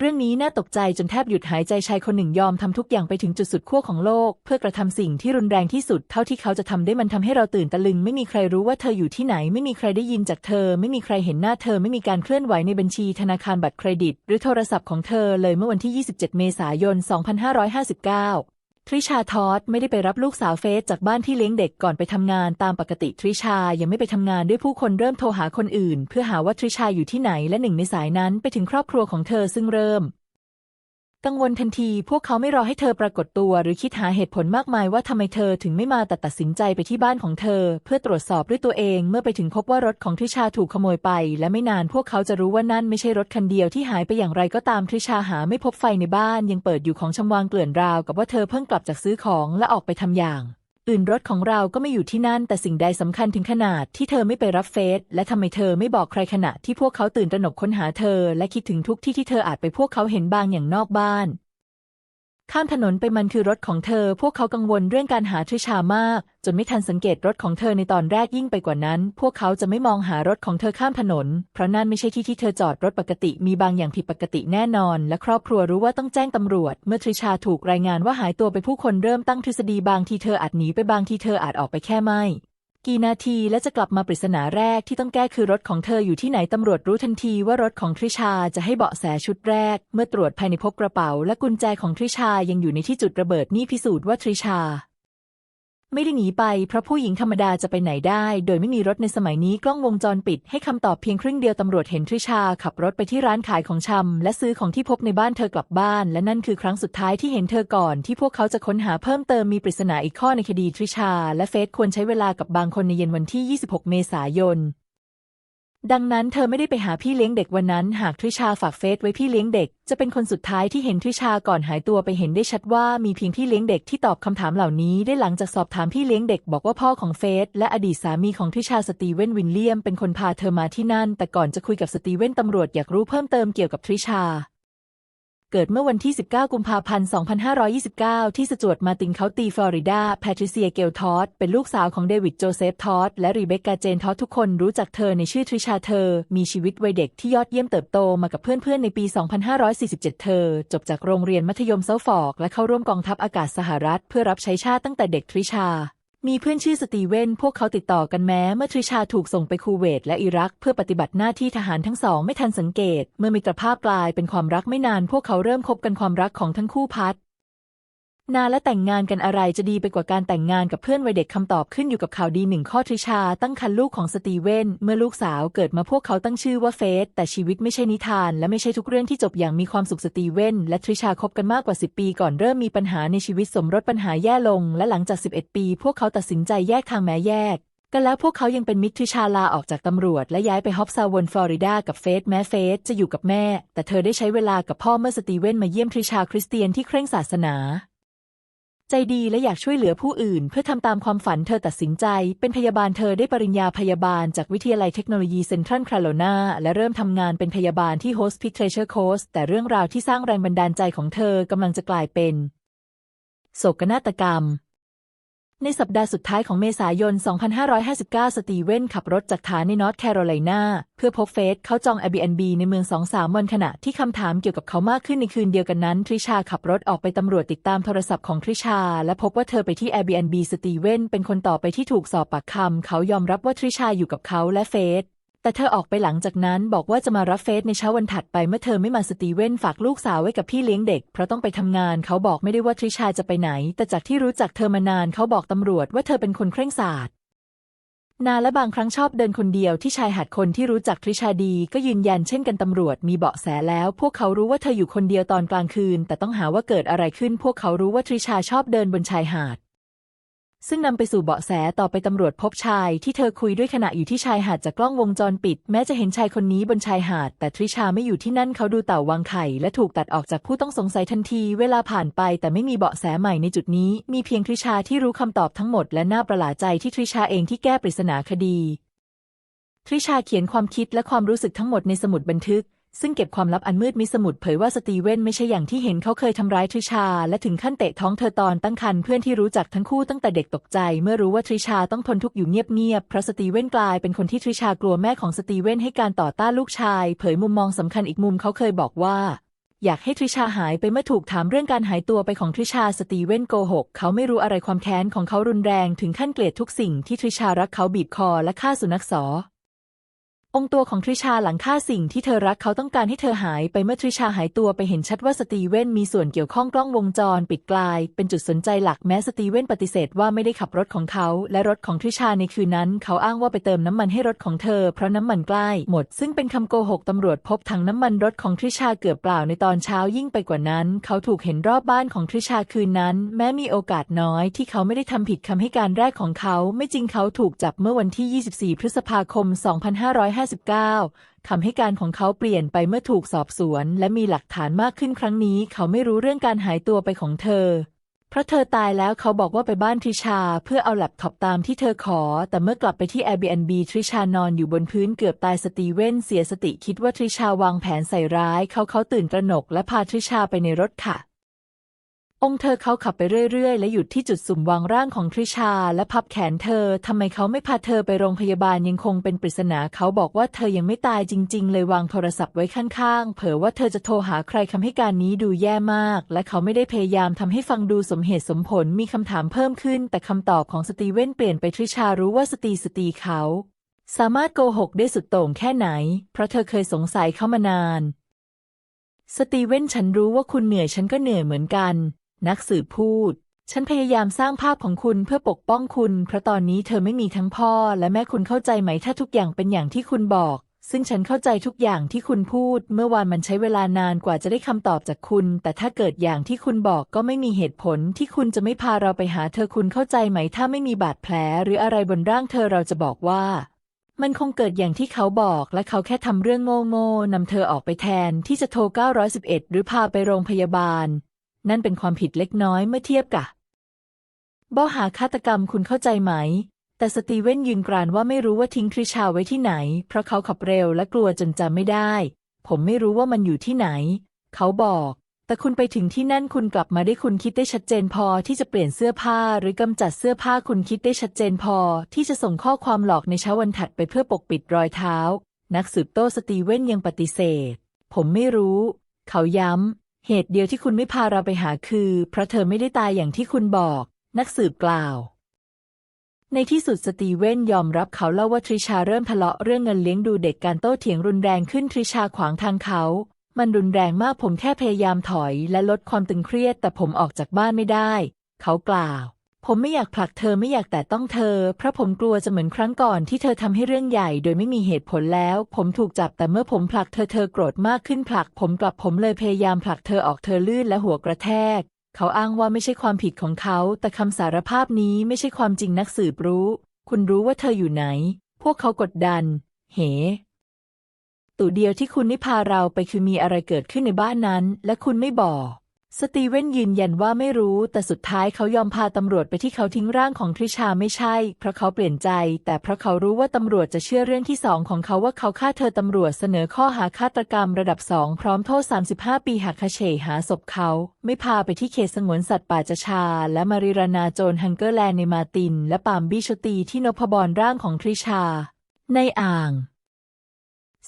เรื่องนี้น่าตกใจจนแทบหยุดหายใจชายคนหนึ่งยอมทำทุกอย่างไปถึงจุดสุดขั้วของโลก เพื่อกระทำสิ่งที่รุนแรงที่สุด เท่าที่เขาจะทำได้มันทำให้เราตื่นตะลึง ไม่มีใครรู้ว่าเธออยู่ที่ไหน ไม่มีใครได้ยินจากเธอ ไม่มีใครเห็นหน้าเธอ ไม่มีการเคลื่อนไหวในบัญชีธนาคารบัตรเครดิต หรือโทรศัพท์ของเธอเลยเมื่อวันที่ 27 เมษายน 2559 ทริชาทอสไม่ได้ไปรับลูกสาวเฟสจากบ้านที่เลี้ยงเด็กก่อนไปทำงานตามปกติทริชายังไม่ไปทำงานด้วยผู้คนเริ่มโทรหาคนอื่น เพื่อหาว่าทริชาอยู่ที่ไหนและหนึ่งในสายนั้นไปถึงครอบครัวของเธอซึ่งเริ่ม กังวลทันที พวกเขาไม่รอให้เธอปรากฏตัว หรือคิดหาเหตุผลมากมายว่าทำไมเธอถึงไม่มาแต่ตัดสินใจไปที่บ้านของเธอ เพื่อตรวจสอบด้วยตัวเองเมื่อไปถึงพบว่ารถของทริชาถูกขโมยไป และไม่นานพวกเขาจะรู้ว่านั่นไม่ใช่รถคันเดียวที่หายไปอย่างไรก็ตามทริชาหาไม่พบไฟในบ้าน ยังเปิดอยู่ของชำวางเกลื่อนราวกับว่าเธอเพิ่งกลับจากซื้อของและออกไปทำอย่าง อื่นรถของเราก็ไม่อยู่ที่นั่น แต่สิ่งใดสำคัญถึงขนาดที่เธอไม่ไปรับเฟซและทำไมเธอไม่บอกใครขณะที่พวกเขาตื่นตระหนกค้นหาเธอ และคิดถึงทุกที่ที่เธออาจไปพวกเขาเห็นบางอย่างนอกบ้าน ข้ามถนนไปมันคือรถของเธอ พวกเขากังวลเรื่องการหาทริชามาก จนไม่ทันสังเกตรถของเธอในตอนแรกยิ่งไปกว่านั้น พวกเขาจะไม่มองหารถของเธอข้ามถนน เพราะนั่นไม่ใช่ที่ที่เธอจอดรถปกติ มีบางอย่างผิดปกติแน่นอน และครอบครัวรู้ว่าต้องแจ้งตำรวจ เมื่อทริชาถูกรายงานว่าหายตัวไปผู้คนเริ่มตั้งทฤษฎีบางทีเธออาจหนีไปบางทีเธออาจออกไปแค่ไม่ กี่นาทีและจะกลับมาปริศนาแรกที่ต้องแก้คือรถของเธออยู่ที่ไหนตำรวจรู้ทันทีว่ารถของทริชาจะให้เบาะแสชุดแรก เมื่อตรวจภายในพบกระเป๋า และกุญแจของทริชายังอยู่ในที่จุดระเบิดนี่พิสูจน์ว่าทริชา ไม่ได้หนีไป เพราะผู้หญิงธรรมดาจะไปไหนได้ โดยไม่มีรถในสมัยนี้กล้องวงจรปิด ให้คำตอบเพียงครึ่งเดียวตำรวจเห็นทริชา ขับรถไปที่ร้านขายของชำและซื้อของที่พบในบ้านเธอกลับบ้าน และนั่นคือครั้งสุดท้ายที่เห็นเธอก่อน ที่พวกเขาจะค้นหาเพิ่มเติมมีปริศนาอีกข้อในคดีทริชา และเฟสควรใช้เวลากับบางคนในเย็นวันที่ 26 เมษายน ดังนั้นเธอไม่ได้ไปหาพี่เลี้ยงเด็กวันนั้น หากทริชาฝากเฟซไว้พี่เลี้ยงเด็ก จะเป็นคนสุดท้ายที่เห็นทริชาก่อนหายตัวไปเห็นได้ชัดว่ามีเพียงพี่เลี้ยงเด็กที่ตอบคำถามเหล่านี้ ได้หลังจากสอบถามพี่เลี้ยงเด็กบอกว่าพ่อของเฟซและอดีตสามีของทริชาสตีเวนวินเลียมเป็นคนพาเธอมาที่นั่น แต่ก่อนจะคุยกับสตีเวนตำรวจอยากรู้เพิ่มเติมเกี่ยวกับทริชา เกิดเมื่อวันที่ 19 กุมภาพันธ์ 2529 ที่สจวตมาตินเคาตีฟลอริดา แพทริเซียเกลทอสเป็นลูกสาวของเดวิดโจเซฟทอสและรีเบคกาเจนทอสทุกคนรู้จักเธอในชื่อทริชาเธอ มีชีวิตวัยเด็กที่ยอดเยี่ยมเติบโตมากับเพื่อนๆ ในปี 2547 เธอ จบจากโรงเรียนมัธยมเซาฟอร์กและเข้าร่วมกองทัพอากาศสหรัฐ เพื่อรับใช้ชาติตั้งแต่เด็กทริชา มีเพื่อนชื่อสตีเวนพวกเขาติดต่อกันแม้เมื่อทริชาถูกส่งไปคูเวตและอิรัก เพื่อปฏิบัติหน้าที่ทหารทั้งสองไม่ทันสังเกต เมื่อมิตรภาพกลายเป็นความรักไม่นาน พวกเขาเริ่มคบกันความรักของทั้งคู่พัด นานและแต่งงานกันอะไรจะดีไปกว่าการแต่งงานกับเพื่อนวัยเด็กคำตอบขึ้นอยู่กับข่าวดีหนึ่งข้อทริชา ตั้งครรภ์ลูกของสตีเวนเมื่อลูกสาวเกิดมาพวกเขาตั้งชื่อว่าเฟสแต่ชีวิตไม่ใช่นิทาน และไม่ใช่ทุกเรื่องที่จบอย่างมีความสุขสตีเวนและทริชาคบกันมากกว่า 10 ปีก่อนเริ่มมีปัญหาในชีวิตสมรสปัญหาแย่ลง และหลังจาก 11 ปี พวกเขาตัดสินใจแยกทางแม้แยกกันแล้วพวกเขายังเป็นมิตรทริชาลาออกจากตำรวจ และย้ายไปฮอปซาวนฟลอริดากับเฟสแม้เฟสจะอยู่กับแม่ แต่เธอได้ใช้เวลากับพ่อเมื่อสตีเวนมาเยี่ยมทริชาคริสเตียนที่เคร่งศาสนา ใจดีและอยากช่วยเหลือผู้อื่น เพื่อทำตามความฝันเธอตัดสินใจ เป็นพยาบาลเธอได้ปริญญาพยาบาล จากวิทยาลัยเทคโนโลยีเซ็นทรัลแคโรนาและเริ่มทำงานเป็นพยาบาลที่โฮสพิทเทรเชอร์โคสแต่เรื่องราวที่สร้างแรงบันดาลใจของเธอกำลังจะกลายเป็นโศกนาฏกรรม ในสัปดาห์สุดท้ายของเมษายน 2559 สตีเวนขับรถจากฐานในนอร์ทแคโรไลนาเพื่อพบเฟสเขาจอง Airbnb ในเมือง2-3วันขณะที่คำถามเกี่ยวกับเขามากขึ้นในคืนเดียวกันนั้น ทริชาขับรถออกไปตำรวจติดตามโทรศัพท์ของทริชา และพบว่าเธอไปที่ Airbnb สตีเวนเป็นคนต่อไปที่ถูกสอบปากคำเขายอมรับว่าทริชาอยู่กับเขาและเฟส แต่เธอออกไปหลังจากนั้นบอกว่าจะมารับเฟสในเช้าวันถัดไปเมื่อเธอไม่มาสตีเวนฝากลูกสาวไว้กับพี่เลี้ยงเด็ก เพราะต้องไปทำงานเขาบอกไม่ได้ว่าทริชาจะไปไหน แต่จากที่รู้จักเธอมานานเขาบอกตำรวจว่าเธอเป็นคนเคร่งศาสตร์นานและบางครั้งชอบเดินคนเดียวที่ชายหาดคนที่รู้จักทริชาดี ก็ยืนยันเช่นกันตำรวจมีเบาะแสแล้ว พวกเขารู้ว่าเธออยู่คนเดียวตอนกลางคืน แต่ต้องหาว่าเกิดอะไรขึ้น พวกเขารู้ว่าทริชาชอบเดินบนชายหาด ซึ่งนำไปสู่เบาะแสต่อไปตำรวจพบชายที่เธอคุยด้วยขณะอยู่ที่ชายหาดจากกล้องวงจรปิด แม้จะเห็นชายคนนี้บนชายหาด แต่ทริชาไม่อยู่ที่นั่นเขาดูเต่าวางไข่ และถูกตัดออกจากผู้ต้องสงสัยทันที เวลาผ่านไป แต่ไม่มีเบาะแสใหม่ในจุดนี้ มีเพียงทริชาที่รู้คำตอบทั้งหมดและน่าประหลาดใจที่ทริชาเองที่แก้ปริศนาคดี ทริชาเขียนความคิดและความรู้สึกทั้งหมดในสมุดบันทึก ซึ่งเก็บความลับอันมืดมิดสมุดเผยว่าสตีเวนไม่ใช่อย่างที่เห็นเขาเคยทำร้ายทริชา และถึงขั้นเตะท้องเธอตอนตั้งครรภ์เพื่อนที่รู้จักทั้งคู่ตั้งแต่เด็กตกใจ เมื่อรู้ว่าทริชาต้องทนทุกข์อยู่เงียบๆเพราะสตีเวนกลายเป็นคนที่ทริชากลัวแม่ของสตีเวนให้การต่อต้านลูกชาย เผยมุมมองสำคัญอีกมุมเขาเคยบอกว่า อยากให้ทริชาหายไปเมื่อถูกถามเรื่องการหายตัวไปของทริชาสตีเวนโกหกเขาไม่รู้อะไรความแค้นของเขารุนแรง ถึงขั้นเกลียดทุกสิ่งที่ทริชารักเขาบีบคอและฆ่าสุนัขสอ องค์ตัวของทริชาหลังฆ่าสิ่งที่เธอรักเขาต้องการให้เธอหายไปเมื่อทริชาหายตัวไปเห็นชัดว่าสตีเวนมีส่วนเกี่ยวข้องกล้องวงจรปิดกลาย เป็นจุดสนใจหลักแม้สตีเวนปฏิเสธว่าไม่ได้ขับรถของเขาและรถของทริชาในคืนนั้น เขาอ้างว่าไปเติมน้ำมันให้รถของเธอเพราะน้ำมันใกล้หมด ซึ่งเป็นคำโกหกตำรวจพบถังน้ำมันรถของทริชาเกือบเปล่าในตอนเช้ายิ่งไปกว่านั้น เขาถูกเห็นรอบบ้านของทริชาคืนนั้น แม้มีโอกาสน้อยที่เขาไม่ได้ทำผิดคำให้การแรกของเขา ไม่จริงเขาถูกจับเมื่อวันที่ 24 พฤษภาคม2559 คำให้การของเขาเปลี่ยนไปเมื่อถูกสอบสวน และมีหลักฐานมากขึ้นครั้งนี้ เขาไม่รู้เรื่องการหายตัวไปของเธอ เพราะเธอตายแล้วเขาบอกว่าไปบ้านทริชา เพื่อเอาแล็ปท็อปตามที่เธอขอ แต่เมื่อกลับไปที่ Airbnb ทริชานอนอยู่บนพื้นเกือบตายสตีเวนเสียสติคิดว่าทริชาวางแผนใส่ร้าย เขาเขาตื่นตระหนกและพาทริชาไปในรถค่ะ องค์เธอเขาขับไปเรื่อยๆ และหยุดที่จุดสุ่มวางร่างของทริชา และพับแขนเธอ ทำไมเขาไม่พาเธอไปโรงพยาบาลยังคงเป็นปริศนาเขาบอกว่าเธอยังไม่ตายจริง ๆ เลยวางโทรศัพท์ไว้ข้างๆ เผอว่าเธอจะโทรหาใครคำให้การนี้ดูแย่มาก และเขาไม่ได้พยายามทำให้ฟังดูสมเหตุสมผลมีคำถามเพิ่มขึ้น แต่คำตอบของสตีเวนเปลี่ยนไปทริชารู้ว่าสตีสตีเขา สามารถโกหกได้สุดโต่งแค่ไหน เพราะเธอเคยสงสัยเขามานาน สตีเวนฉันรู้ว่าคุณเหนื่อยฉันก็เหนื่อยเหมือนกัน นักสืบพูด ฉันพยายามสร้างภาพของคุณเพื่อปกป้องคุณ เพราะตอนนี้เธอไม่มีทั้งพ่อ และแม่คุณเข้าใจไหมถ้าทุกอย่างเป็นอย่างที่คุณบอก ซึ่งฉันเข้าใจทุกอย่างที่คุณพูด เมื่อวานมันใช้เวลานานกว่าจะได้คำตอบจากคุณ แต่ถ้าเกิดอย่างที่คุณบอกก็ไม่มีเหตุผลที่คุณจะไม่พาเราไปหาเธอคุณเข้าใจไหม ถ้าไม่มีบาดแผล หรืออะไรบนร่างเธอเราจะบอกว่ามันคงเกิดอย่างที่เขาบอกและเขาแค่ทำเรื่องโง่ๆนำเธอออกไปแทนที่จะโทร 911 หรือพาไปโรงพยาบาล นั่นเป็นความผิดเล็กน้อยเมื่อเทียบกับบ้อหาฆาตกรรมคุณเข้าใจไหม แต่สตีเว่นยืนกรานว่าไม่รู้ว่าทิ้งทริชาไว้ที่ไหน เพราะเขาขับเร็วและกลัวจนจำไม่ได้ ผมไม่รู้ว่ามันอยู่ที่ไหน เขาบอก แต่คุณไปถึงที่นั่นคุณกลับมาได้คุณคิดได้ชัดเจนพอที่จะเปลี่ยนเสื้อผ้าหรือกำจัดเสื้อผ้าคุณคิดได้ชัดเจนพอ ที่จะส่งข้อความหลอกในเช้าวันถัดไปเพื่อปกปิดรอยเท้า นักสืบโต้สตีเว่นยังปฏิเสธ ผมไม่รู้ เขาย้ำ เหตุเดียวที่คุณไม่พาเราไปหาคือ เพราะเธอไม่ได้ตายอย่างที่คุณบอก นักสืบกล่าว ในที่สุดสตีเวนยอมรับเขาเล่าว่าทริชาเริ่มทะเลาะเรื่องเงินเลี้ยงดูเด็กการโต้เถียงรุนแรงขึ้นทริชาขวางทางเขา มันรุนแรงมากผมแค่พยายามถอยและลดความตึงเครียด แต่ผมออกจากบ้านไม่ได้ เขากล่าว ผมไม่อยากผลักเธอไม่อยากแต่ต้องเธอ เพราะผมกลัวจะเหมือนครั้งก่อนที่เธอทำให้เรื่องใหญ่ โดยไม่มีเหตุผลแล้ว ผมถูกจับแต่เมื่อผมผลักเธอเธอโกรธมากขึ้นผลัก ผมกลับผมเลยพยายามผลักเธอออกเธอลื่นและหัวกระแทก เขาอ้างว่าไม่ใช่ความผิดของเขา แต่คำสารภาพนี้ไม่ใช่ความจริงนักสืบรู้ คุณรู้ว่าเธออยู่ไหน พวกเขากดดัน เหตู่เดียวที่คุณได้พาเราไปคือมีอะไรเกิดขึ้นในบ้านนั้น และคุณไม่บอก สตีเว่นยืนยันว่าไม่รู้ แต่สุดท้ายเขายอมพาตำรวจไปที่เขาทิ้งร่างของทริชาไม่ใช่ เพราะเขาเปลี่ยนใจ แต่เพราะเขารู้ว่าตำรวจจะเชื่อเรื่องที่สองของเขาว่าเขาฆ่าเธอตำรวจเสนอข้อหาฆาตกรรมระดับสองพร้อมโทษ 35 ปีหักคาเฉหาศพเขา ไม่พาไปที่เขตสงวนสัตว์ป่าจชา และมาริรานาโจนฮังเกอร์แลนด์ในมาติน และปามบิชตีที่นพบรร่างของทริชา ในอ่าง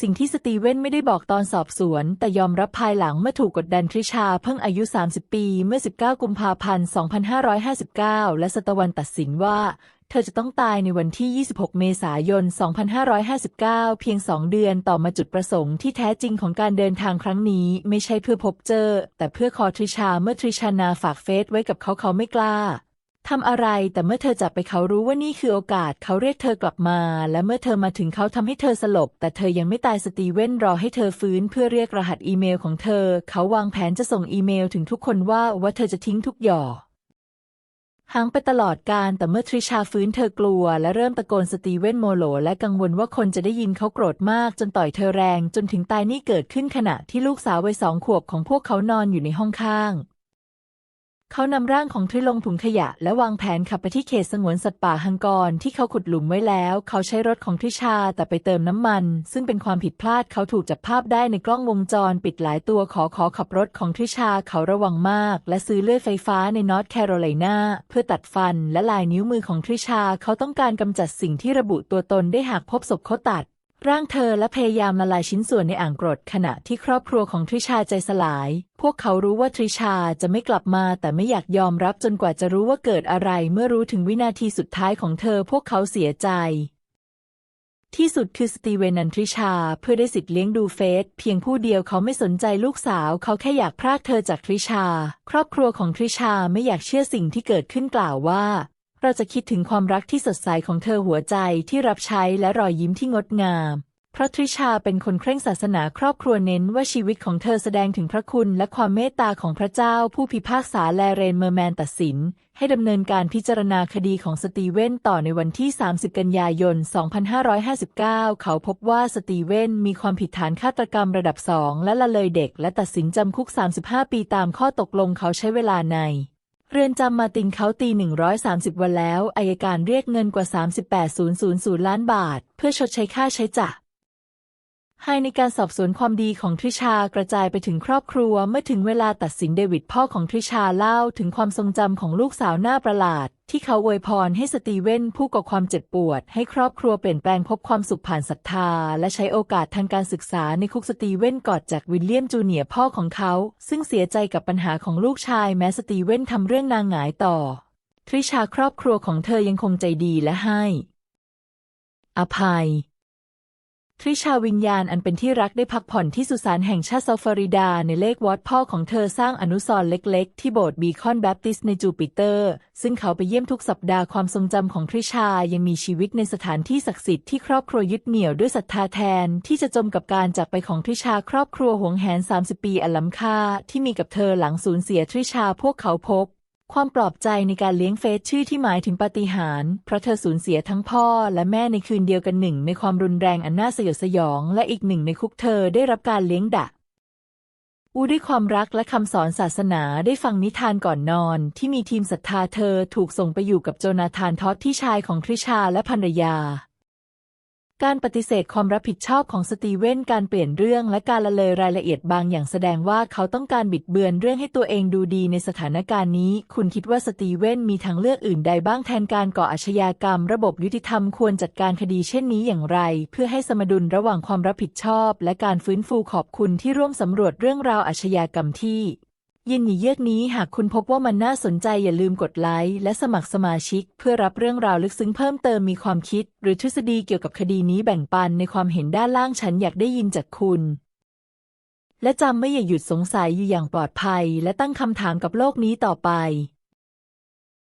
สิ่งที่สตีเว่นไม่ได้บอกตอนสอบสวน แต่ยอมรับภายหลังเมื่อถูกกดดันทริชาเพิ่งอายุ 30 ปีเมื่อ 19 กุมภาพันธ์ 2559 และสตวันตัดสินว่า เธอจะต้องตายในวันที่ 26 เมษายน 2559 เพียงสองเดือนต่อมาจุดประสงค์ที่แท้จริงของการเดินทางครั้งนี้ไม่ใช่เพื่อพบเจอ แต่เพื่อคอทริชาเมื่อทริชานาฝากเฟซไว้กับเขาเขาไม่กล้า ทำอะไรแต่เมื่อเธอจับไปเขารู้ว่านี่คือโอกาสเขาเรียกเธอกลับมา และเมื่อเธอมาถึงเขาทำให้เธอสลบ แต่เธอยังไม่ตายสตีเว่นรอให้เธอฟื้นเพื่อเรียกรหัสอีเมลของเธอ เขาวางแผนจะส่งอีเมลถึงทุกคนว่าว่าเธอจะทิ้งทุกหย่อห่างไปตลอดการแต่เมื่อทริชาฟื้นเธอกลัว และเริ่มตะโกนสตีเว่นโมโหลและกังวลว่าคนจะได้ยินเขาโกรธมาก จนต่อยเธอแรงจนถึงตายนี่เกิดขึ้นขณะที่ลูกสาววัยสองขวบของพวกเขานอนอยู่ในห้องข้าง เขานำร่างของทริลงถุงขยะ และวางแผนขับไปที่เขตสงวนสัตว์ป่าฮังกรที่เขาขุดหลุมไว้แล้ว เขาใช้รถของทริชาแต่ไปเติมน้ำมัน ซึ่งเป็นความผิดพลาดเขาถูกจับภาพได้ในกล้องวงจรปิดหลายตัวขอขอขับรถของทริชาเขาระวังมาก และซื้อเลื่อยไฟฟ้าในนอร์ทแคโรไลนาเพื่อตัดฟันและลายนิ้วมือของทริชา เขาต้องการกำจัดสิ่งที่ระบุตัวตนได้หากพบศพเขาตัด ร่างเธอและพยายามละลายชิ้นส่วนในอ่างกรดขณะที่ครอบครัวของทริชาใจสลาย พวกเขารู้ว่าทริชาจะไม่กลับมาแต่ไม่อยากยอมรับจนกว่าจะรู้ว่าเกิดอะไรเมื่อรู้ถึงวินาทีสุดท้ายของเธอพวกเขาเสียใจ ที่สุดคือสตีเวนันทริชาเพื่อได้สิทธิ์เลี้ยงดูเฟสเพียงผู้เดียวเขาไม่สนใจลูกสาวเขาแค่อยากพรากเธอจากทริชา ครอบครัวของทริชาไม่อยากเชื่อสิ่งที่เกิดขึ้นกล่าวว่า เราจะคิดถึงความรักที่สดใสของเธอหัวใจที่รับใช้และรอยยิ้มที่งดงาม เพราะทริชาเป็นคนเคร่งศาสนาครอบครัวเน้นว่าชีวิตของเธอแสดงถึงพระคุณและความเมตตาของพระเจ้า ผู้พิพากษาแลเรนเมอร์แมนตัดสิน ให้ดำเนินการพิจารณาคดีของสตีเวนต่อในวันที่ 30 กันยายน 2559 เขาพบว่าสตีเวนมีความผิดฐานฆาตกรรมระดับสองและละเลยเด็ก และตัดสินจำคุก 35 ปีตามข้อตกลงเขาใช้เวลาใน เรือนจำมาติงเขาตี 130 วันแล้วอายการเรียกเงินกว่า 38,000 ล้านบาท เพื่อชดใช้ค่าใช้จ่าย ให้ในการสอบสวนความดีของทริชากระจายไปถึงครอบครัวเมื่อถึงเวลาตัดสินเดวิดพ่อของทริชาเล่าถึงความทรงจำของลูกสาวหน้าประหลาด ที่เขาอวยพรให้สตีเวนผู้ก่อความเจ็บปวด ให้ครอบครัวเปลี่ยนแปลงพบความสุขผ่านศรัทธา และใช้โอกาสทางการศึกษาในคุกสตีเวนกอดจากวิลเลียมจูเนียร์พ่อของเขา ซึ่งเสียใจกับปัญหาของลูกชายแม้สตีเวนทำเรื่องนางหงายต่อ ทริชาครอบครัวของเธอยังคงใจดีและให้ อภัย ทริชาวิญญาณอันเป็นที่รักได้พักผ่อนที่สุสานแห่งชาติซาฟลอริดาในเลกวอตพ่อของเธอสร้างอนุสรณ์เล็ก ๆ ที่โบสถ์บีคอนแบปติสในจูปิเตอร์ ซึ่งเขาไปเยี่ยมทุกสัปดาห์ความทรงจำของทริชายังมีชีวิตในสถานที่ศักดิ์สิทธิ์ที่ครอบครัวยึดเหนี่ยวด้วยศรัทธาแทน ที่จะจมกับการจากไปของทริชาครอบครัวหวงแหน 30 ปีอันล้ำค่าที่มีกับเธอหลังสูญเสียทริชาพวกเขาพบ ความปลอบใจในการเลี้ยงเฟสชื่อที่หมายถึงปาฏิหาริย์เพราะเธอสูญเสียทั้งพ่อและแม่ในคืนเดียวกันหนึ่งในความรุนแรงอันน่าสยดสยอง และอีกหนึ่งในคุกเธอได้รับการเลี้ยงดะอูด้วยความรักและคำสอนศาสนาได้ฟังนิทานก่อนนอน ที่มีทีมศรัทธาเธอถูกส่งไปอยู่กับโจนาธานทอตที่ชายของทริชาและภรรยา การปฏิเสธความรับผิดชอบของสตีเวนการเปลี่ยนเรื่องและการละเลยรายละเอียดบางอย่างแสดงว่าเขาต้องการบิดเบือนเรื่องให้ตัวเองดูดีในสถานการณ์นี้ คุณคิดว่าสตีเวนมีทางเลือกอื่นใดบ้างแทนการก่ออาชญากรรม ระบบยุติธรรมควรจัดการคดีเช่นนี้อย่างไร เพื่อให้สมดุลระหว่างความรับผิดชอบ และการฟื้นฟูขอบคุณที่ร่วมสำรวจเรื่องราวอาชญากรรมที่ ยินดีเยือกนี้หากคุณพบว่ามันน่าสนใจอย่าลืมกดไลค์และสมัครสมาชิก เพื่อรับเรื่องราวลึกซึ้งเพิ่มเติมมีความคิด หรือทฤษฎีเกี่ยวกับคดีนี้แบ่งปันในความเห็นด้านล่างฉันอยากได้ยินจากคุณ และจำไม่อย่าหยุดสงสัยอยู่อย่างปลอดภัย และตั้งคำถามกับโลกนี้ต่อไป